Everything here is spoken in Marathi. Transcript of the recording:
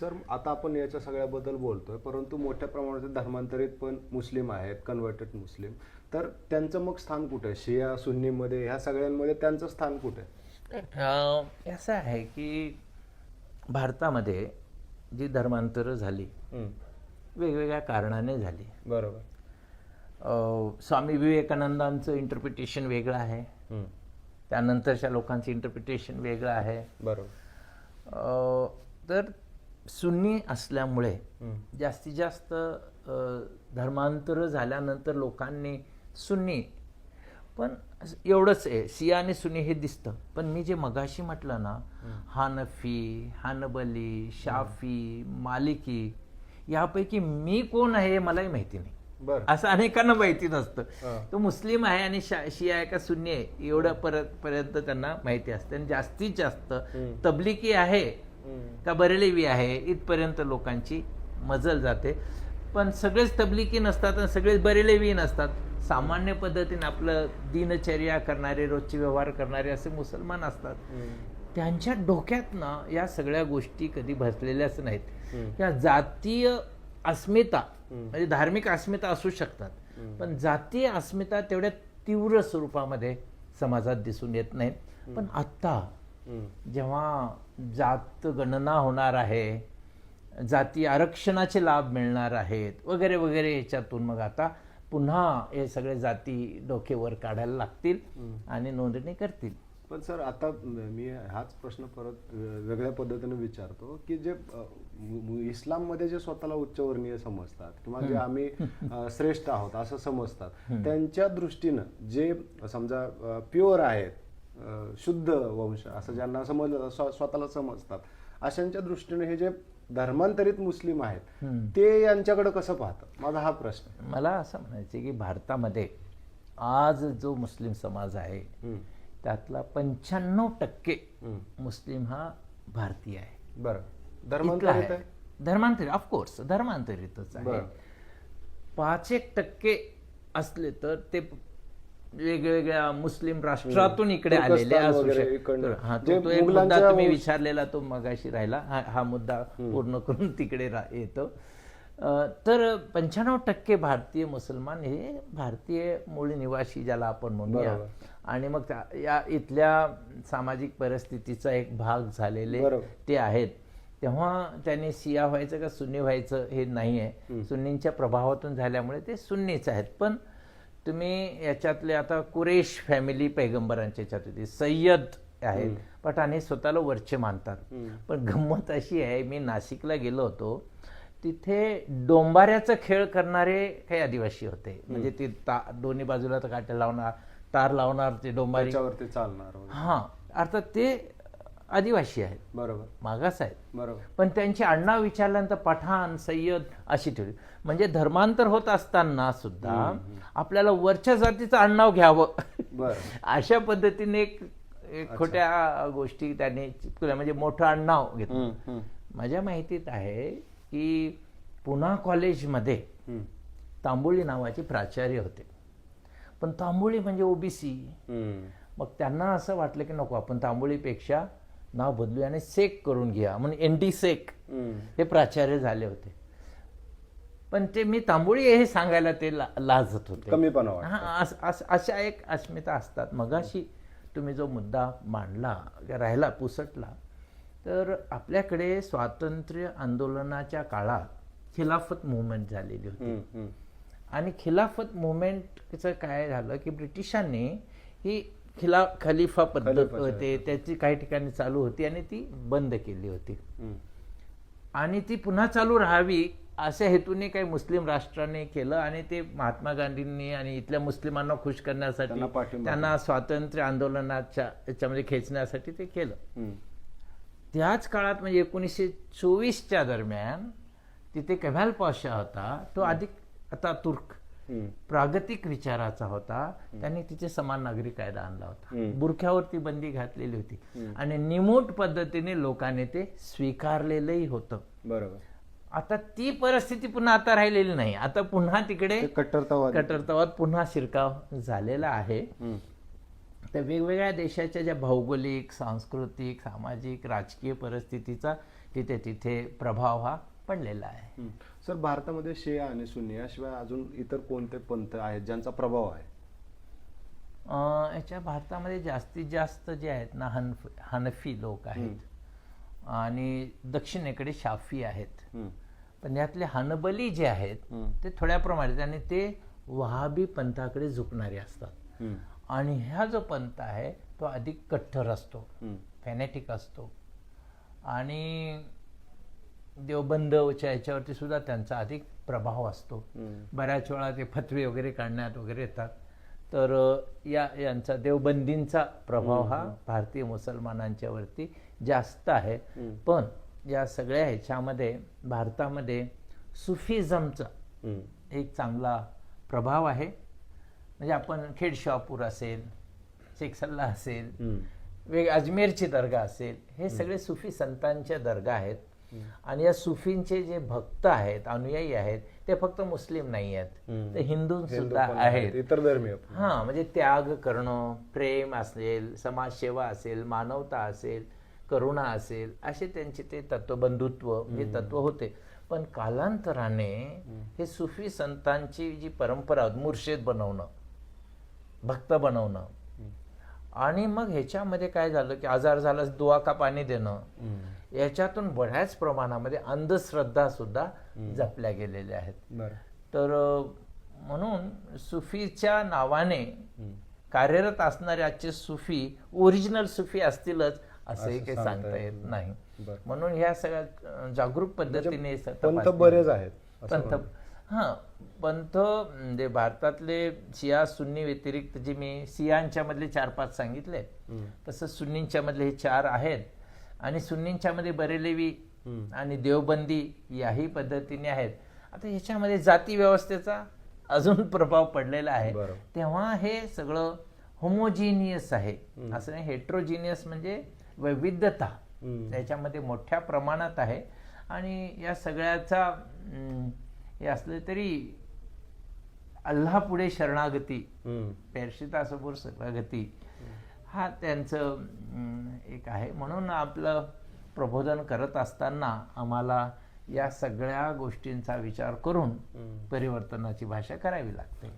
सर आता आपण याच्या सगळ्याबद्दल बोलतोय परंतु मोठ्या प्रमाणात धर्मांतरित पण मुस्लिम आहेत कन्व्हर्टेड मुस्लिम तर त्यांचं मग स्थान कुठे? आहे शिया सुन्नीमध्ये ह्या सगळ्यांमध्ये त्यांचं स्थान कुठे? आहे असं आहे की भारतामध्ये जी धर्मांतरं झाली वेगवेगळ्या कारणाने झाली. बरोबर. स्वामी विवेकानंदांचं इंटरप्रिटेशन वेगळं आहे. त्यानंतरच्या लोकांचं इंटरप्रिटेशन वेगळं आहे. बरोबर. सुन्नी असल्यामुळे जास्तीत जास्त धर्मांतर झाल्यानंतर लोकांनी सुन्नी पण एवढंच आहे सिया आणि सुन्नी हे दिसतं. पण मी जे मगाशी म्हटलं ना हानफी हानबली शाफी मालिकी यापैकी मी कोण आहे हे मलाही माहिती नाही. बरं. असं अनेकांना माहिती नसतं. तो मुस्लिम आहे आणि शा- शिया आहे का सुन्नी आहे एवढं परत पर्यंत त्यांना माहिती असते. आणि जास्तीत जास्त. तबलिकी आहे का बरेलेवी आहे इथपर्यंत लोकांची मजल जाते. पण सगळेच तबलिकी नसतात आणि सगळेच बरेलेवी नसतात. सामान्य पद्धतीने आपलं दिनचर्या करणारे रोजचे व्यवहार करणारे असे मुसलमान असतात. त्यांच्या डोक्यात ना या सगळ्या गोष्टी कधी भसलेल्याच नाहीत. या जातीय अस्मिता. म्हणजे धार्मिक अस्मिता असू शकतात. पण जातीय अस्मिता तेवढ्या तीव्र स्वरूपामध्ये समाजात दिसून येत नाहीत. पण आत्ता जेव्हा जात गणना होणार आहे जाती आरक्षणाचे लाभ मिळणार आहेत वगैरे वगैरे याच्यातून मग आता पुन्हा हे सगळे जाती डोकेवर काढायला लागतील आणि नोंदणी करतील. पण सर आता मी हाच प्रश्न परत वेगळ्या पद्धतीने विचारतो की जे इस्लाममध्ये जे स्वतःला उच्चवर्णीय समजतात किंवा जे आम्ही श्रेष्ठ आहोत असं समजतात त्यांच्या दृष्टीनं जे समजा प्युअर आहेत शुद्ध वंश असं ज्यांना समजलं स्व- स्वतःला समजतात. अशांच्या दृष्टीने हे जे धर्मांतरित मुस्लिम आहेत ते यांच्याकडे कसं पाहतात? माझा हा प्रश्न. मला असं म्हणायचं की भारतामध्ये आज जो मुस्लिम समाज आहे त्यातला पंच्याण्णव टक्के. मुस्लिम हा भारतीय आहे. बरं. धर्मांतरित धर्मांतरित ऑफकोर्स धर्मांतरितच आहे. पाच एक टक्के असले तर ते वेगवेगळ्या मुस्लिम राष्ट्रातून इकडे आलेले असू वगैरे शकतात इकडनं. तो- जे तो एक मुद्दा मुघलांच्या तुम्ही विचारलेला तो मगाशी राहिला. हा हा मुद्दा पूर्ण करून तिकडे येतो. तर पंच्याण्णव टक्के भारतीय मुसलमान हे भारतीय मूळ निवासी ज्याला आपण म्हणूया. आणि मग या इथल्या सामाजिक परिस्थितीचा एक भाग झालेले. ते आहेत. तेव्हा त्यांनी सिया व्हायचं का सुन्नी व्हायचं हे नाही आहे सुन्नींच्या प्रभावातून झाल्यामुळे ते सुन्नीच आहेत. पण तुम्ही याच्यातले आता कुरेश फॅमिली पैगंबरांच्या याच्यात होती सय्यद आहेत. पठाणे स्वतःला वरचे मानतात. पण गंमत अशी आहे मी नाशिकला गेलो होतो. तिथे डोंबाऱ्याचा खेळ करणारे काही आदिवासी होते. म्हणजे ते ता दोन्ही बाजूला तर काटे लावणार तार लावणार ते डोंबारी. चालणार. हा. अर्थात ते आदिवासी आहेत. बरोबर. मागास आहेत. बरोबर. पण त्यांची आडनाव विचारल्यानंतर पठाण सय्यद अशी ठेवली. म्हणजे धर्मांतर होत असताना सुद्धा आपल्याला वरच्या जातीचं आडनाव घ्यावं. अशा पद्धतीने एक एक खोट्या गोष्टी त्यांनी चिपकल्या म्हणजे मोठं आडनाव घेतलं. माझ्या माहितीत आहे की पुणा कॉलेजमध्ये तांबोळी नावाचे प्राचार्य होते. पण तांबोळी म्हणजे ओबीसी. मग त्यांना असं वाटलं की नको आपण तांबोळीपेक्षा नाव बदलूया आणि सेक करून घ्या म्हणून एन सेक हे प्राचार्य झाले होते. पण ते मी तांबोळी हे सांगायला ते लाजत होते. कमीपणा. हा अशा एक अस्मिता असतात. मगाशी तुम्ही जो मुद्दा मांडला राहिला पुसटला तर आपल्याकडे स्वातंत्र्य आंदोलनाच्या काळात खिलाफत मुवमेंट झालेली होती. आणि खिलाफत मुवमेंटचं काय झालं की ब्रिटिशांनी ही खिला खलिफा पद्धत होते त्याची काही ठिकाणी चालू होती आणि ती बंद केली होती. आणि ती पुन्हा चालू राहावी अशा हेतूने काही मुस्लिम राष्ट्राने केलं आणि ते महात्मा गांधींनी आणि इथल्या मुस्लिमांना खुश करण्यासाठी त्यांना स्वातंत्र्य आंदोलनाच्या याच्यामध्ये खेचण्यासाठी ते केलं. त्याच काळात म्हणजे एकोणीसशे चोवीसच्या दरम्यान तिथे कव्हॅल पाशा होता तो अधिक आता तुर्क. प्रागतिक विचाराचा होता. त्यांनी तिथे समान नागरी कायदा आणला होता. बुरख्यावरती बंदी घातलेली होती. आणि निमूट पद्धतीने लोकांनी ते स्वीकारलेलंही होतं. बरोबर. आता ती परिस्थिती पुन्हा आता राहिलेली नाही. आता पुन्हा तिकडे कट्टरतावाद कटरतावाद पुन्हा शिरकाव झालेला आहे. तर वेगवेगळ्या देशाच्या ज्या भौगोलिक सांस्कृतिक सामाजिक राजकीय परिस्थितीचा तिथे तिथे प्रभाव हा पडलेला आहे. सर भारतामध्ये शिया आणि सुन्नी याशिवाय अजून इतर कोणते पंथ आहेत ज्यांचा प्रभाव आहे याच्या भारतामध्ये जास्तीत जास्त जे आहेत ना हनफ हनफी लोक आहेत आणि दक्षिणेकडे शाफी आहेत. पण यातले हनबली जे आहेत. ते थोड्या प्रमाणात आणि ते वहाबी पंथाकडे झुकणारे असतात. आणि हा जो पंथ आहे तो अधिक कठ्ठर असतो. फॅनेटिक असतो आणि देवबंदच्या याच्यावरती सुद्धा त्यांचा अधिक प्रभाव असतो. बऱ्याच वेळा ते फतवे वगैरे काढण्यात वगैरे येतात. तर या यांचा देवबंदींचा प्रभाव हा भारतीय मुसलमानांच्या वरती जास्त आहे. पण या सगळ्या ह्याच्यामध्ये भारतामध्ये सुफिझमचा. एक चांगला प्रभाव आहे. म्हणजे आपण खेड शॉपूर असेल शेख सल्ला असेल. वेग अजमेरची दर्गा असेल हे सगळे सुफी संतांच्या दर्गा आहेत. आणि या सुफींचे जे भक्त आहेत अनुयायी आहेत ते फक्त मुस्लिम नाही आहेत. ते हिंदू सुद्धा आहेत इतर धर्मीय. हा म्हणजे त्याग करणं प्रेम असेल समाजसेवा असेल मानवता असेल करुणा असेल असे त्यांचे ते तत्वबंधुत्व म्हणजे तत्व होते. पण कालांतराने हे सुफी संतांची जी परंपरा मुर्शेद बनवणं भक्त बनवणं आणि मग ह्याच्यामध्ये काय झालं की आजार झाला दुआ का पाणी देणं. याच्यातून बऱ्याच प्रमाणामध्ये अंधश्रद्धा सुद्धा जपल्या गेलेल्या आहेत. तर म्हणून सुफीच्या नावाने कार्यरत असणारे आजचे सुफी ओरिजिनल सुफी असतीलच असंही असं काही सांगता येत नाही. म्हणून ह्या सगळ्या जागरूक पद्धतीने स- पंथ तपासणी- बरेच आहेत पंथ हा पंथ म्हणजे भारतातले शिया सुन्नी व्यतिरिक्त जे मी सियांच्या मधले चार पाच सांगितले तसं सुन्नींच्या मधले हे चार आहेत. आणि सुन्नींच्या मध्ये बरेलेवी आणि देवबंदी याही पद्धतीने आहेत. आता ह्याच्यामध्ये जाती व्यवस्थेचा अजून प्रभाव पडलेला आहे. तेव्हा हे सगळं होमोजिनियस आहे. असं नाही हेट्रोजिनियस म्हणजे वैविध्यता. त्याच्यामध्ये मोठ्या प्रमाणात आहे. आणि या सगळ्याचा हे असले तरी अल्लाह पुढे शरणागती. पेर्शितासमोर शरणागती हा त्यांचं एक आहे. म्हणून आपलं प्रबोधन करत असताना आम्हाला या सगळ्या गोष्टींचा विचार करून परिवर्तनाची भाषा करावी लागते.